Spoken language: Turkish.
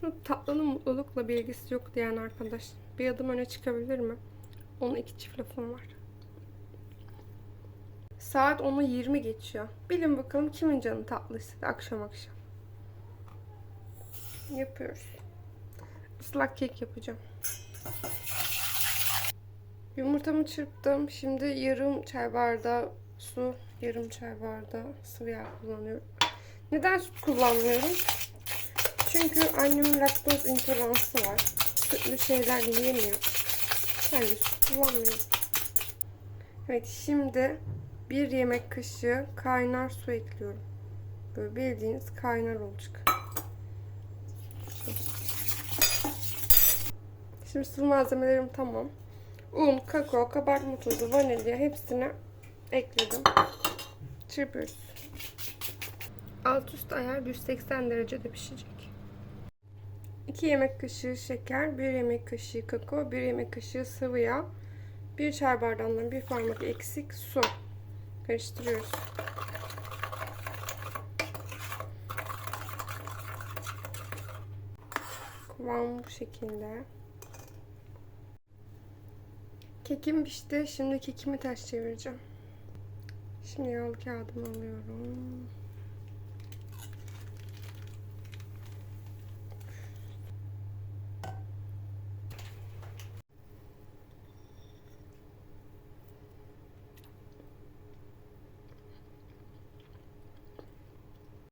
Şu tatlının mutlulukla bir ilgisi yok diyen arkadaş bir adım öne çıkabilir mi? Onun iki çift lafım var. Saat 10'u 20 geçiyor. Bilin bakalım kimin canı tatlı istedi akşam akşam. Yapıyoruz. Islak kek yapacağım. Yumurtamı çırptım. Şimdi yarım çay bardağı su, yarım çay bardağı sıvı yağ kullanıyorum. Neden süt kullanmıyorum? Çünkü annemin laktoz intoleransı var. Sütlü şeyler yiyemiyor. Ben de süt kullanmıyorum. Evet şimdi bir yemek kaşığı kaynar su ekliyorum. Böyle bildiğiniz kaynar olacak. Şimdi sıvı malzemelerim tamam. Un, kakao, kabartma tozu, vanilya hepsini ekledim. Çırpıyoruz. Alt üst ayar 180 derecede pişecek. 2 yemek kaşığı şeker, 1 yemek kaşığı kakao, 1 yemek kaşığı sıvı yağ, 1 çay bardağından bir parmak eksik su. Karıştırıyoruz. Kıvam bu şekilde. Kekim pişti. Şimdi kekimi ters çevireceğim. Şimdi yağlı kağıdımı alıyorum.